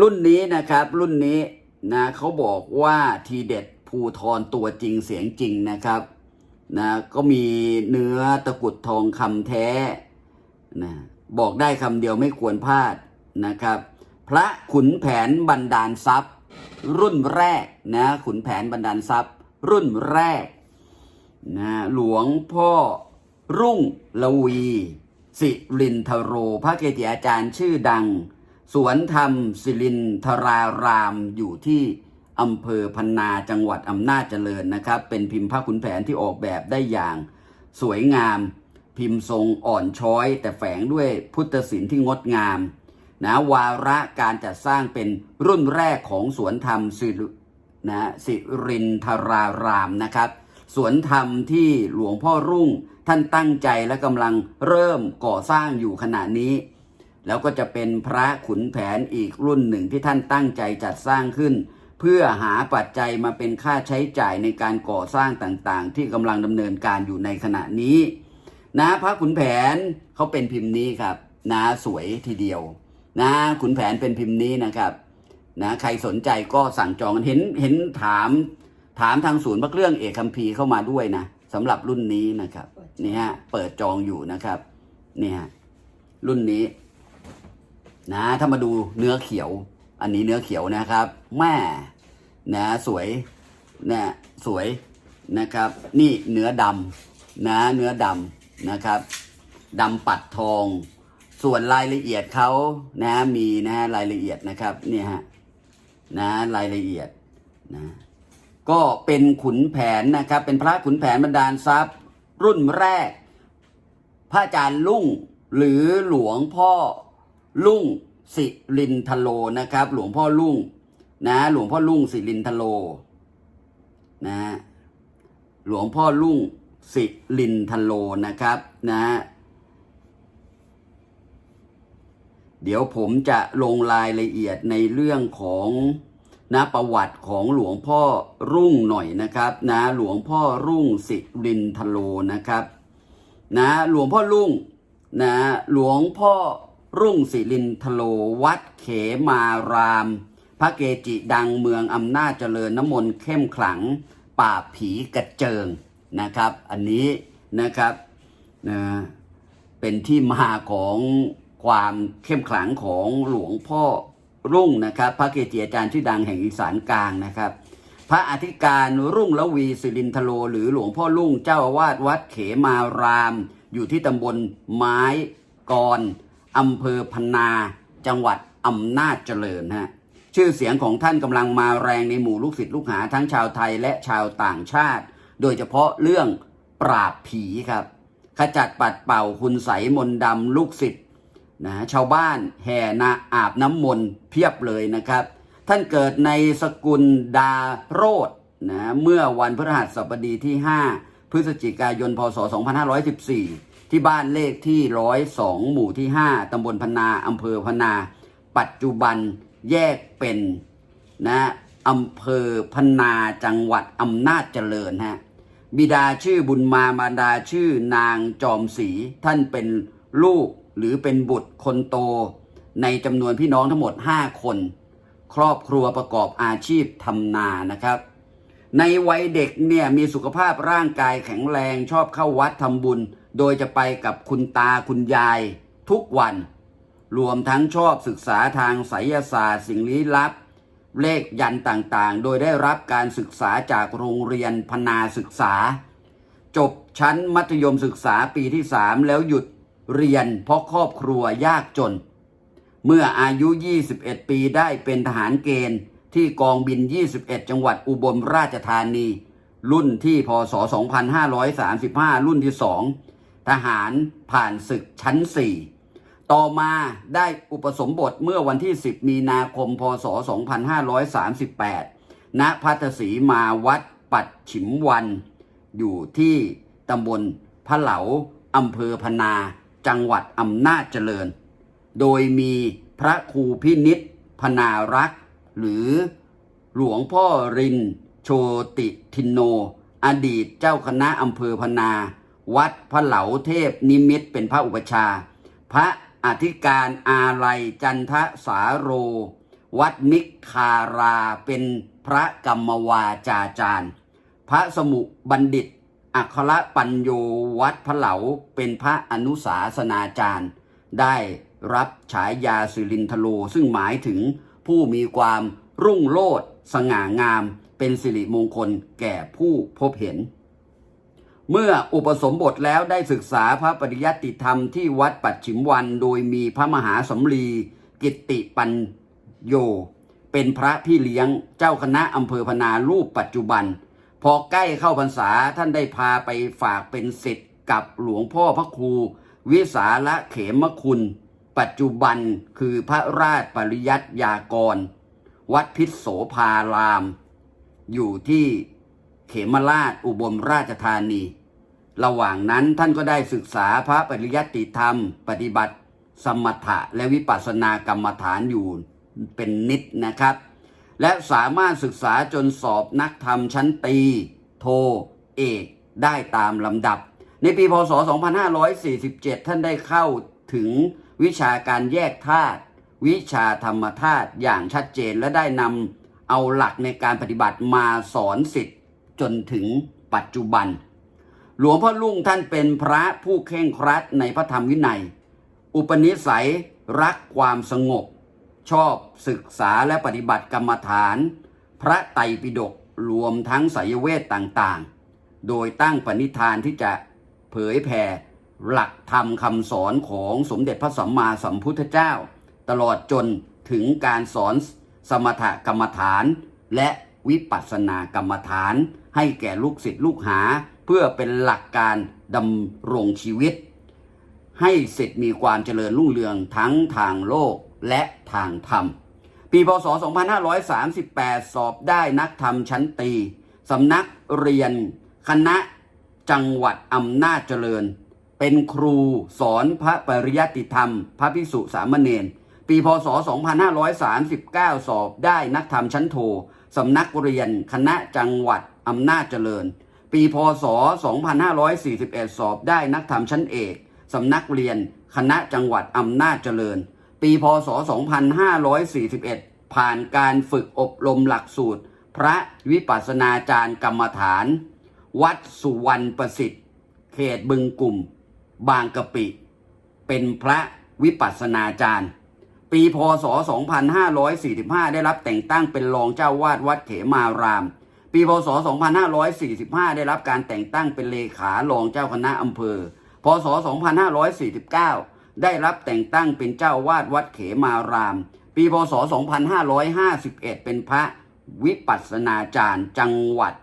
รุ่นนี้นะครับ รุ่นนี้นะเขาบอกว่าทีเด็ดภูทรตัวจริงเสียงจริงนะครับนะก็มีเนื้อตะกุดทองคำแท้นะบอกได้คำเดียวไม่ควรพลาดนะครับ พระขุนแผนบันดาลทรัพย์ รุ่นแรกนะขุนแผนบันดาลทรัพย์ รุ่นแรกนะหลวงพ่อรุ่งละวี สิรินทโร พระเกจิอาจารย์ชื่อดัง สวนธรรมสิรินทรารามอยู่ที่อำเภอพันนาจังหวัดอำนาจเจริญนะครับ เป็นพิมพ์พระขุนแผนที่ออกแบบได้อย่าง สวยงาม พิมพ์ทรงอ่อนช้อย แต่แฝงด้วยพุทธศิลป์ที่งดงามนะวาระการจัดสร้างเป็นรุ่นแรกของสวนธรรมสิรินะสิรินทรารามนะครับ สวนธรรมที่หลวงพ่อรุ่งท่านตั้งใจและกำลังเริ่มก่อสร้างอยู่ขณะนี้ แล้วก็จะเป็นพระขุนแผนอีกรุ่นหนึ่งที่ท่านตั้งใจจัดสร้างขึ้น เพื่อหาปัจจัยมาเป็นค่าใช้จ่ายในการก่อสร้างต่างๆ ที่กำลังดำเนินการอยู่ในขณะนี้ นะพระขุนแผนเขาเป็นพิมพ์นี้ครับ นะสวยทีเดียว นะขุนแผนเป็นพิมพ์นี้นะครับ นะใครสนใจก็สั่งจองเห็นเห็นถามถามทางศูนย์พระเครื่องเอกคัมภีร์เข้ามาด้วยนะสำหรับรุ่นนี้นะครับนี่ฮะเปิดจองอยู่นะครับนี่ฮะรุ่นนี้ นะถ้ามาดูเนื้อเขียว อันนี้เนื้อเขียวนะครับแม่นะสวยนะสวยนะครับ นี่เนื้อดำนะเนื้อดำนะครับดำปัดทอง ส่วนรายละเอียดเขานะมีนะรายละเอียดนะครับนี่ฮะนะรายละเอียดนะก็เป็นขุนแผนนะครับ เป็นพระขุนแผนบรรดาลทรัพย์ รุ่นแรก พระอาจารย์ลุ่งหรือหลวงพ่อ ลุ่งสิรินทโลนะครับ หลวงพ่อลุ่งนะ หลวงพ่อลุ่งสิรินทโลนะ หลวงพ่อลุ่งสิรินทโลนะครับนะเดี๋ยวผมจะลงรายละเอียดในเรื่องของนะประวัติของหลวงพ่อรุ่งหน่อยนะครับ นะหลวงพ่อรุ่งสิรินทโลนะครับ นะหลวงพ่อรุ่งนะหลวงพ่อ รุ่งศิรินทโลวัดเขมาราม พระเกจิดังเมืองอำนาจเจริญน้ำมนต์เข้มขลัง ป่าผีกระเจิงนะครับ อันนี้นะครับนะเป็นที่มาของความเข้มขลังของหลวงพ่อรุ่งนะครับ พระเกจิอาจารย์ชื่อดังแห่งอีสานกลางนะครับ พระอธิการรุ่งละวีสิรินทโล หรือหลวงพ่อรุ่งเจ้าอาวาสวัดเขมาราม อยู่ที่ตำบลไม้กร อำเภอพนา จังหวัดอำนาจเจริญฮะชื่อเสียงของท่านกำลังมาแรงในหมู่ลูกศิษย์ลูกหาทั้งชาวไทยและชาวต่างชาติ โดยเฉพาะเรื่องปราบผีครับ ขจัดปัดเป่าคุณใสมนดำลูกศิษย์นะชาวบ้านแห่นาอาบน้ำมนต์เพียบเลยนะครับ ท่านเกิดในสกุลดาโรดนะเมื่อวันพฤหัสบดีที่ 5 พฤศจิกายน พศ 2514 ที่บ้านเลขที่102หมู่ที่5ตำบลพนาอำเภอพนา ปัจจุบันแยกเป็นนะอำเภอพนาจังหวัดอำนาจเจริญฮะบิดาชื่อบุญมามารดาชื่อนางจอมศรีท่านเป็นลูกหรือเป็นบุตรคนโต ในจำนวนพี่น้องทั้งหมด 5 คน ครอบครัวประกอบอาชีพทำนานะครับ ในวัยเด็กเนี่ยมีสุขภาพร่างกายแข็งแรงชอบเข้าวัดทำบุญ โดยจะไปกับคุณตาคุณยายทุกวัน รวมทั้งชอบศึกษาทางไสยศาสตร์ สิ่งลี้ลับ เลขยันต่างๆ โดยได้รับการศึกษาจากโรงเรียนพนาศึกษา จบชั้นมัธยมศึกษาปีที่3แล้วหยุดเรียนเพราะครอบครัวยากจน เมื่ออายุ 21 ปีได้เป็นทหารเกณฑ์ที่กองบิน 21 จังหวัดอุบลราชธานี รุ่นที่พศ 2535 รุ่นที่2 ทหารผ่านศึกชั้น 4 ต่อมาได้อุปสมบทเมื่อวันที่ 10 มีนาคม พศ 2538 ณ พัทศรีมาวัดปัดฉิมวัน อยู่ที่ตำบลพะเหลาอำเภอพนา จังหวัดอำนาจเจริญ โดยมีพระครูพินิษพนารักษ์ หรือหลวงพ่อริน โชติทินโน อดีตเจ้าคณะอำเภอพนา วัดพระเหลาเทพนิมิตเป็นพระอุปชา พระอธิการอาลัยจันทสาโร วัดมิกคาราเป็นพระกรรมวาจาจารย์ พระสมุบัณฑิต อัครปัญโยวัดพระเหลาเป็นพระอนุสาสนาจารย์ ได้รับฉายาสิรินทโลซึ่งหมายถึงผู้มีความรุ่งโรจน์สง่างาม เป็นสิริมงคลแก่ผู้พบเห็น เมื่ออุปสมบทแล้วได้ศึกษาพระปริยัติธรรมที่วัดปัจฉิมวัน โดยมีพระมหาสำลีกิตติปัญโย เป็นพระพี่เลี้ยงเจ้าคณะอำเภอพนารูปปัจจุบัน พอใกล้เข้าพรรษาท่านได้พาไปฝากเป็นศิษย์กับหลวงพ่อพระครู วิสาละเขมคุณ ปัจจุบันคือพระราชปริยัติยากร วัดพิษโสภาราม อยู่ที่เขมราชอุบลราชธานี ระหว่างนั้นท่านก็ได้ศึกษาพระปริยัติธรรม ปฏิบัติสมถะและวิปัสสนากรรมฐานอยู่เป็นนิดนะครับ และสามารถศึกษาจนสอบนักธรรมชั้นตรีโท เอกได้ตามลำดับ ในปีพศ 2547 ท่านได้เข้าถึงวิชาการแยกธาตุวิชาธรรมธาตุอย่างชัดเจนและได้นำเอาหลักในการปฏิบัติมาสอนสิทธิ์จนถึงปัจจุบัน หลวงพ่อลุงท่านเป็นพระผู้เคร่งครัดในพระธรรมวินัย อุปนิสัยรักความสงบ ชอบศึกษาและปฏิบัติกรรมฐาน พระไตรปิฎกรวมทั้งไสยเวทต่างๆ โดยตั้งปณิธานที่จะเผยแผ่หลักธรรมคำสอนของสมเด็จพระสัมมาสัมพุทธเจ้า ตลอดจนถึงการสอนสมถกรรมฐานและ วิปัสสนากรรมฐาน ให้แก่ลูกศิษย์ลูกหา เพื่อเป็นหลักการดำรงชีวิต ให้สิทธิ์มีความเจริญรุ่งเรืองทั้งทางโลกและทางธรรม ปีพศ 2538 สอบได้นักธรรมชั้นตีสำนักเรียน คณะจังหวัดอำนาจเจริญ เป็นครูสอนพระปริยัติธรรม พระภิกษุสามเณรปีพศ 2539 สอบได้นักธรรมชั้นโท สำนักเรียน คณะจังหวัดอำนาจเจริญ ปีพศ 2541 สอบได้นักธรรมชั้นเอกสำนักเรียน คณะจังหวัดอำนาจเจริญ ปีพศ 2541 ผ่านการฝึกอบรมหลักสูตร พระวิปัสสนาจารย์กรรมฐาน วัดสุวรรณประสิทธิ์ เขตบึงกลุ่ม บางกะปิ เป็นพระวิปัสสนาจารย์ ปีพศ 2545 ได้รับแต่งตั้งเป็นรองเจ้าวาดวัดเขมาราม ปีพศ 2545 ได้รับการแต่งตั้งเป็นเลขารองเจ้าคณะอำเภอ พศ 2549 ได้รับแต่งตั้งเป็นเจ้าวาดวัดเขมาราม ปีพศ 2551 เป็นพระวิปัสนาจารย์จังหวัด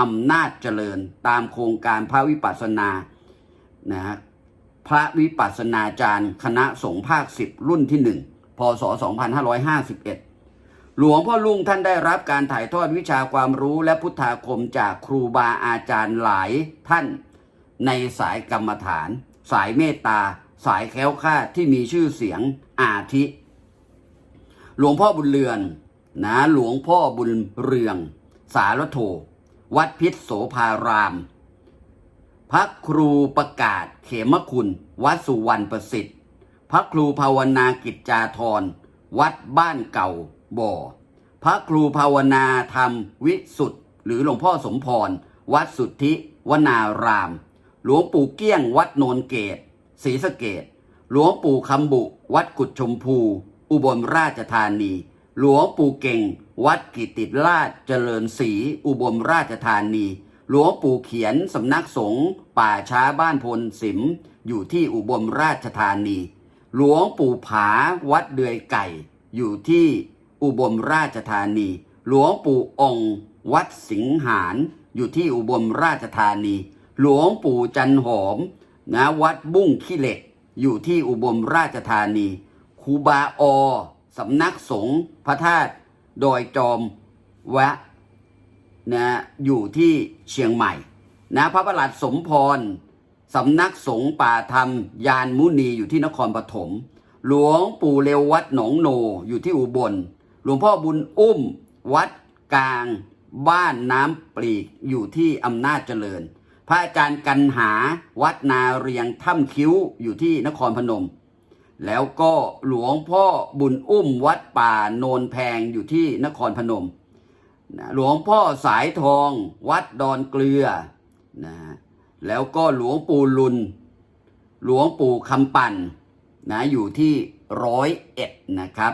อำนาจเจริญ ตามโครงการพระวิปัสนานะฮะพระวิปัสสนาจารย์ คณะสงฆ์ภาค10รุ่นที่1 พศ 2551 หลวงพ่อลุงท่านได้รับการถ่ายทอดวิชาความรู้และพุทธาคมจากครูบาอาจารย์หลายท่านในสายกรรมฐาน สายเมตตา สายแค้วคลาที่มีชื่อเสียงอาทิ หลวงพ่อบุญเรือนนะหลวงพ่อบุญเรือง สารโท วัดพิษโสภาราม พระครูประกาศเขมคุณ วัดสุวรรณประสิทธิ์ ระครูภาวนากิจจาธร วัดบ้านเก่าบ่อ พระครูภาวนาธรรมวิสุทธ์หรือหลวงพ่อสมพร วัดสุทธิวนาราม หลวงปู่เกี้ยงวัดโนนเกตศรีสะเกต หลวงปู่คำบุ วัดกุดชมพู อุบลราชธานี หลวงปู่เก่ง วัดกิติราชเจริญศรีอุบลราชธานี หลวงปู่เขียนสำนักสงฆ์ป่าช้าบ้านพลสิม อยู่ที่อุบลราชธานี หลวงปู่ผาวัดเดือยไก่ อยู่ที่อุบลราชธานี หลวงปู่องค์วัดสิงหานอยู่ที่อุบลราชธานี หลวงปู่จันหอมนะวัดบุ้งขี้เหล็ก อยู่ที่อุบลราชธานีครูบาอสำนักสงฆ์พระธาตุดอยจอมแวะนะอยู่ที่เชียงใหม่ นะพระประหลัดสมพร สำนักสงฆ์ป่าธรรม ยานมุนีอยู่ที่นครปฐมหลวงปู่เรววัดหนองโนอยู่ที่อุบล หลวงพ่อบุญอุ้ม วัดกลาง บ้านน้ำปลีกอยู่ที่อำนาจเจริญ พระอาจารย์กันหาวัดนาเรียงถ้ำคิ้วอยู่ที่นครพนม แล้วก็หลวงพ่อบุญอุ้ม วัดป่าโนนแพงอยู่ที่นครพนมหลวงพ่อสายทอง วัดดอนเกลือนะ แล้วก็หลวงปู่ลุน หลวงปู่คำปั่นนะอยู่ที่ร้อยเอ็ดนะครับ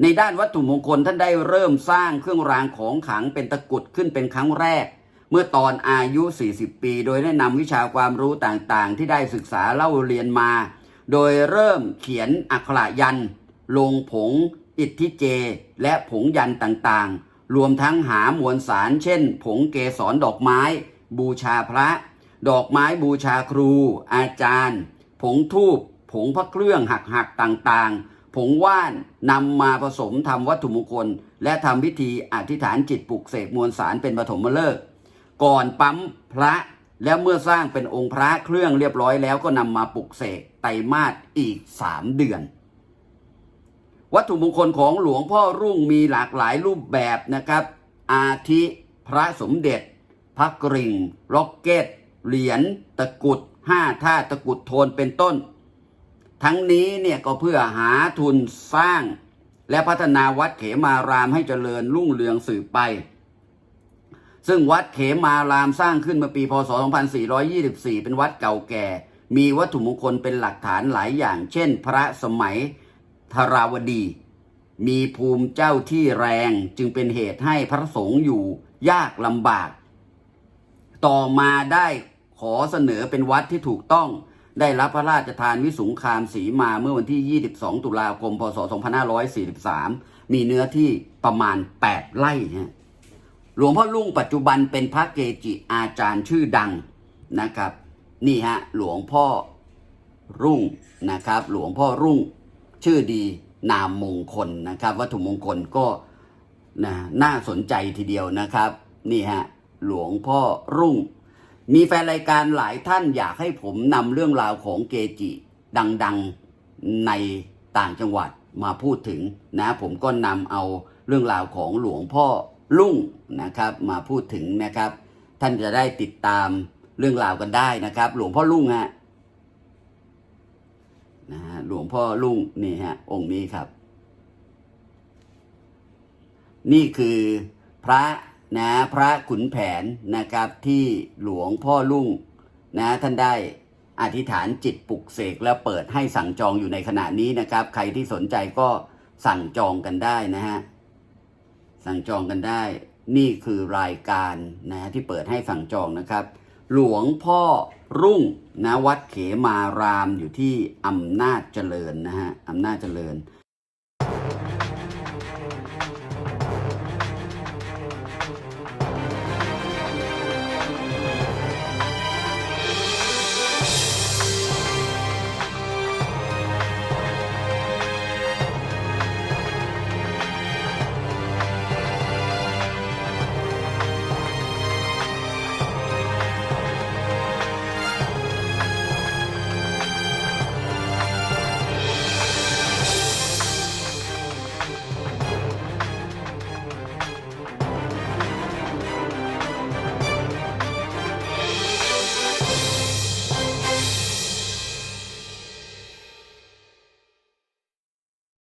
ในด้านวัตถุมงคลท่านได้เริ่มสร้างเครื่องรางของขลังเป็นตะกุดขึ้นเป็นครั้งแรก เมื่อตอนอายุ 40 ปี โดยได้นำวิชาความรู้ต่างๆ ที่ได้ศึกษาเล่าเรียนมา โดยเริ่มเขียนอักขระยัน ลงผง อิทธิเจ และผงยันต์ต่างๆ รวมทั้งหามวลสารเช่น ผงเกสรดอกไม้ บูชาพระ ดอกไม้บูชาครู อาจารย์ ผงทูบผงพระเครื่องหักหักๆต่างๆ ผงว่านนำมาผสมทำวัตถุมงคล และทำพิธีอธิษฐานจิตปลุกเสกมวลสารเป็นปฐมฤกษ์ก่อนปั๊มพระแล้วเมื่อสร้างเป็นองค์พระเครื่องเรียบร้อยแล้วก็นำมาปลุกเสกไตรมาสอีกสามเดือน วัตถุมงคลของหลวงพ่อรุ่งมีหลากหลายรูปแบบนะครับ อาทิพระสมเด็จ พระกริ่งล็อกเก็ต เหรียญตะกุดห้าธาตะกุดโทนเป็นต้น ทั้งนี้เนี่ยก็เพื่อหาทุนสร้าง และพัฒนาวัดเขมารามให้เจริญรุ่งเรืองสืบไป ซึ่งวัดเขมารามสร้างขึ้นเมื่อปีพศ 2424 เป็นวัดเก่าแก่ มีวัตถุมงคลเป็นหลักฐานหลายอย่าง เช่น พระสมัยธราวดี มีภูมิเจ้าที่แรงจึงเป็นเหตุให้พระสงฆ์อยู่ยากลำบาก ต่อมาได้ ขอเสนอเป็นวัดที่ถูกต้อง ได้รับพระราชทานวิสุงคามสีมาเมื่อวันที่ 22 ตุลาคม พศ 2543 มีเนื้อที่ประมาณ 8 ไร่ฮะหลวงพ่อลุ่งปัจจุบันเป็นพระเกจิอาจารย์ชื่อดังนะครับ นี่ฮะหลวงพ่อรุ่งนะครับ หลวงพ่อรุ่งชื่อดีนามมงคลนะครับ วัตถุมงคลก็นะน่าสนใจทีเดียวนะครับ นี่ฮะหลวงพ่อรุ่ง มีแฟนรายการหลายท่านอยากให้ผมนำเรื่องราวของเกจิดังๆในต่างจังหวัดมาพูดถึงนะผมก็นำเอาเรื่องราวของหลวงพ่อลุ่งนะครับมาพูดถึงนะครับ ท่านจะได้ติดตามเรื่องราวกันได้นะครับ หลวงพ่อลุ่งฮะนะฮะหลวงพ่อลุ่งนี่ฮะองค์นี้ครับ นี่คือพระ นะพระขุนแผนนะครับที่หลวงพ่อลุ่งนะท่านได้อธิษฐานจิตปลุกเสกแล้วเปิดให้สั่งจองอยู่ในขณะนี้นะครับ ใครที่สนใจก็สั่งจองกันได้นะฮะสั่งจองกันได้ นี่คือรายการนะที่เปิดให้สั่งจองนะครับ หลวงพ่อรุ่งนะวัดเขมารามอยู่ที่อำนาจเจริญนะฮะอำนาจเจริญ